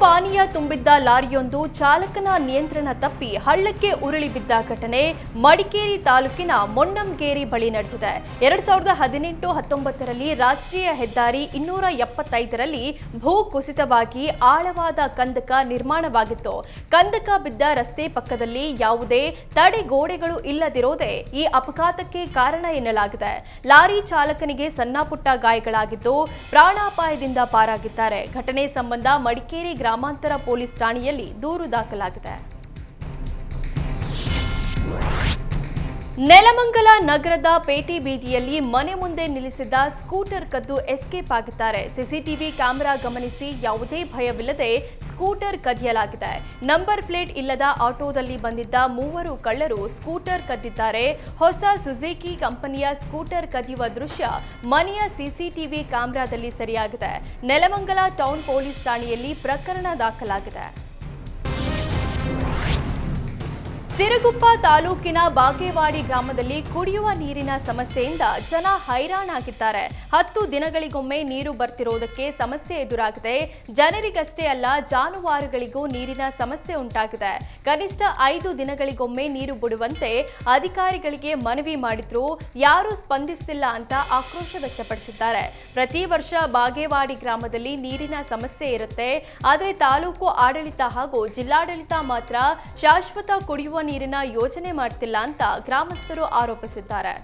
ಪಾನೀಯ ತುಂಬಿದ್ದ ಲಾರಿಯೊಂದು ಚಾಲಕನ ನಿಯಂತ್ರಣ ತಪ್ಪಿ ಹಳ್ಳಕ್ಕೆ ಉರುಳಿ ಬಿದ್ದ ಘಟನೆ ಮಡಿಕೇರಿ ತಾಲೂಕಿನ ಮೊಣ್ಣಂಗೇರಿ ಬಳಿ ನಡೆದಿದೆ. ಎರಡ್ ಸಾವಿರದ ಹದಿನೆಂಟು ಹತ್ತೊಂಬತ್ತರಲ್ಲಿ ರಾಷ್ಟ್ರೀಯ ಹೆದ್ದಾರಿ ಇನ್ನೂರ ಎಪ್ಪತ್ತೈದರಲ್ಲಿ ಭೂ ಕುಸಿತವಾಗಿ ಆಳವಾದ ಕಂದಕ ನಿರ್ಮಾಣವಾಗಿತ್ತು. ಕಂದಕ ಬಿದ್ದ ರಸ್ತೆ ಪಕ್ಕದಲ್ಲಿ ಯಾವುದೇ ತಡೆಗೋಡೆಗಳು ಇಲ್ಲದಿರೋದೇ ಈ ಅಪಘಾತಕ್ಕೆ ಕಾರಣ ಎನ್ನಲಾಗಿದೆ. ಲಾರಿ ಚಾಲಕನಿಗೆ ಸಣ್ಣಪುಟ್ಟ ಗಾಯಗಳಾಗಿದ್ದು ಪ್ರಾಣಾಪಾಯದಿಂದ ಪಾರಾಗಿದ್ದಾರೆ. ಘಟನೆ ಸಂಬಂಧ ಮಡಿಕೇರಿ ಗ್ರಾಮಾಂತರ ಪೊಲೀಸ್ ಠಾಣೆಯಲ್ಲಿ ದೂರು ದಾಖಲಾಗಿದೆ. ನೆಲಮಂಗಲ ನಗರದ ಪೇಟೆ ಬೀದಿಯಲ್ಲಿ ಮನೆ ಮುಂದೆ ನಿಲ್ಲಿಸಿದ್ದ ಸ್ಕೂಟರ್ ಕದ್ದು ಎಸ್ಕೇಪ್ ಆಗಿದ್ದಾರೆ. ಸಿಸಿಟಿವಿ ಕ್ಯಾಮೆರಾ ಗಮನಿಸಿ ಯಾವುದೇ ಭಯವಿಲ್ಲದೆ ಸ್ಕೂಟರ್ ಕದಿಯಲಾಗಿದೆ. ನಂಬರ್ ಪ್ಲೇಟ್ ಇಲ್ಲದ ಆಟೋದಲ್ಲಿ ಬಂದಿದ್ದ ಮೂವರು ಕಳ್ಳರು ಸ್ಕೂಟರ್ ಕದ್ದಿದ್ದಾರೆ. ಹೊಸ ಸುಜುಕಿ ಕಂಪನಿಯ ಸ್ಕೂಟರ್ ಕದಿಯುವ ದೃಶ್ಯ ಮನೆಯ ಸಿಸಿಟಿವಿ ಕ್ಯಾಮೆರಾದಲ್ಲಿ ಸರಿಯಾಗಿದೆ. ನೆಲಮಂಗಲ ಟೌನ್ ಪೊಲೀಸ್ ಠಾಣೆಯಲ್ಲಿ ಪ್ರಕರಣ ದಾಖಲಾಗಿದೆ. ಸಿರುಗುಪ್ಪ ತಾಲೂಕಿನ ಬಾಗೇವಾಡಿ ಗ್ರಾಮದಲ್ಲಿ ಕುಡಿಯುವ ನೀರಿನ ಸಮಸ್ಯೆಯಿಂದ ಜನ ಹೈರಾಣಾಗಿದ್ದಾರೆ. ಹತ್ತು ದಿನಗಳಿಗೊಮ್ಮೆ ನೀರು ಬರ್ತಿರೋದಕ್ಕೆ ಸಮಸ್ಯೆ ಎದುರಾಗಿದೆ. ಜನರಿಗಷ್ಟೇ ಅಲ್ಲ, ಜಾನುವಾರುಗಳಿಗೂ ನೀರಿನ ಸಮಸ್ಯೆ ಉಂಟಾಗಿದೆ. ಕನಿಷ್ಠ ಐದು ದಿನಗಳಿಗೊಮ್ಮೆ ನೀರು ಬಿಡುವಂತೆ ಅಧಿಕಾರಿಗಳಿಗೆ ಮನವಿ ಮಾಡಿದ್ರು. ಯಾರೂ ಸ್ಪಂದಿಸುತ್ತಿಲ್ಲ ಅಂತ ಆಕ್ರೋಶ ವ್ಯಕ್ತಪಡಿಸಿದ್ದಾರೆ. ಪ್ರತಿ ವರ್ಷ ಬಾಗೇವಾಡಿ ಗ್ರಾಮದಲ್ಲಿ ನೀರಿನ ಸಮಸ್ಯೆ ಇರುತ್ತೆ. ಆದರೆ ತಾಲೂಕು ಆಡಳಿತ ಹಾಗೂ ಜಿಲ್ಲಾಡಳಿತ ಮಾತ್ರ ಶಾಶ್ವತ ಕುಡಿಯುವ ನೀರಿನ ಯೋಜನೆ ಮಾಡ್ತಿಲ್ಲ ಅಂತ ಗ್ರಾಮಸ್ಥರು ಆರೋಪಿಸಿದ್ದಾರೆ.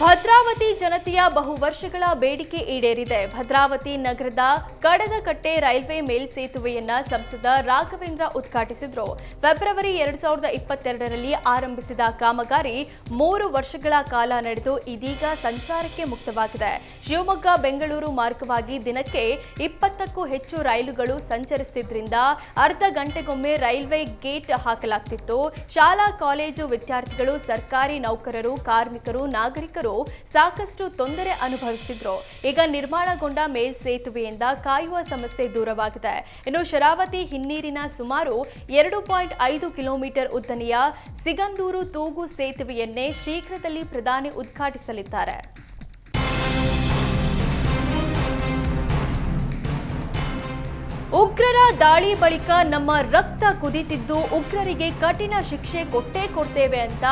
ಭದ್ರಾವತಿ ಜನತೆಯ ಬಹು ವರ್ಷಗಳ ಬೇಡಿಕೆ ಈಡೇರಿದೆ. ಭದ್ರಾವತಿ ನಗರದ ಕಡದಕಟ್ಟೆ ರೈಲ್ವೆ ಮೇಲ್ಸೇತುವೆಯನ್ನ ಸಂಸದ ರಾಘವೇಂದ್ರ ಉದ್ಘಾಟಿಸಿದ್ರು. ಫೆಬ್ರವರಿ ಎರಡ್ ಸಾವಿರದ ಇಪ್ಪತ್ತೆರಡರಲ್ಲಿ ಆರಂಭಿಸಿದ ಕಾಮಗಾರಿ ಮೂರು ವರ್ಷಗಳ ಕಾಲ ನಡೆದು ಇದೀಗ ಸಂಚಾರಕ್ಕೆ ಮುಕ್ತವಾಗಿದೆ. ಶಿವಮೊಗ್ಗ, ಬೆಂಗಳೂರು ಮಾರ್ಗವಾಗಿ ದಿನಕ್ಕೆ ಇಪ್ಪತ್ತಕ್ಕೂ ಹೆಚ್ಚು ರೈಲುಗಳು ಸಂಚರಿಸುತ್ತಿದ್ದರಿಂದ ಅರ್ಧ ಗಂಟೆಗೊಮ್ಮೆ ರೈಲ್ವೆ ಗೇಟ್ ಹಾಕಲಾಗ್ತಿತ್ತು. ಶಾಲಾ, ಕಾಲೇಜು ವಿದ್ಯಾರ್ಥಿಗಳು, ಸರ್ಕಾರಿ ನೌಕರರು, ಕಾರ್ಮಿಕರು, ನಾಗರಿಕರು ಸಾಕಷ್ಟು ತೊಂದರೆ ಅನುಭವಿಸುತ್ತಿದ್ರು ಈಗ ನಿರ್ಮಾಣಗೊಂಡ ಮೇಲ್ಸೇತುವೆಯಿಂದ ಕಾಯುವ ಸಮಸ್ಯೆ ದೂರವಾಗಿದೆ. ಇನ್ನು ಶರಾವತಿ ಹಿನ್ನೀರಿನ ಸುಮಾರು ಎರಡು ಪಾಯಿಂಟ್ ಐದು ಕಿಲೋಮೀಟರ್ ಉದ್ದನೆಯ ಸಿಗಂದೂರು ತೂಗು ಸೇತುವೆಯನ್ನೇ ಶೀಘ್ರದಲ್ಲಿ ಪ್ರಧಾನಿ ಉದ್ಘಾಟಿಸಲಿದ್ದಾರೆ. ಉಗ್ರರ ದಾಳಿ ಬಳಿಕ ನಮ್ಮ ರಕ್ತ ಕುದಿತಿದ್ದು ಉಗ್ರರಿಗೆ ಕಠಿಣ ಶಿಕ್ಷೆ ಕೊಟ್ಟೇ ಕೊಡ್ತೇವೆ ಅಂತ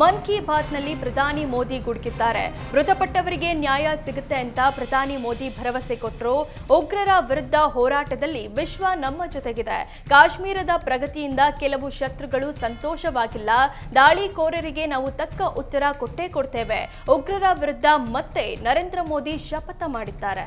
ಮನ್ ಕಿ ಬಾತ್ನಲ್ಲಿ ಪ್ರಧಾನಿ ಮೋದಿ ಗುಡುಕಿದ್ದಾರೆ. ಮೃತಪಟ್ಟವರಿಗೆ ನ್ಯಾಯ ಸಿಗುತ್ತೆ ಅಂತ ಪ್ರಧಾನಿ ಮೋದಿ ಭರವಸೆ ಕೊಟ್ಟರು ಉಗ್ರರ ವಿರುದ್ಧ ಹೋರಾಟದಲ್ಲಿ ವಿಶ್ವ ನಮ್ಮ ಜೊತೆಗಿದೆ. ಕಾಶ್ಮೀರದ ಪ್ರಗತಿಯಿಂದ ಕೆಲವು ಶತ್ರುಗಳು ಸಂತೋಷವಾಗಿಲ್ಲ. ದಾಳಿಕೋರರಿಗೆ ನಾವು ತಕ್ಕ ಉತ್ತರ ಕೊಟ್ಟೇ ಕೊಡ್ತೇವೆ. ಉಗ್ರರ ವಿರುದ್ಧ ಮತ್ತೆ ನರೇಂದ್ರ ಮೋದಿ ಶಪಥ ಮಾಡಿದ್ದಾರೆ.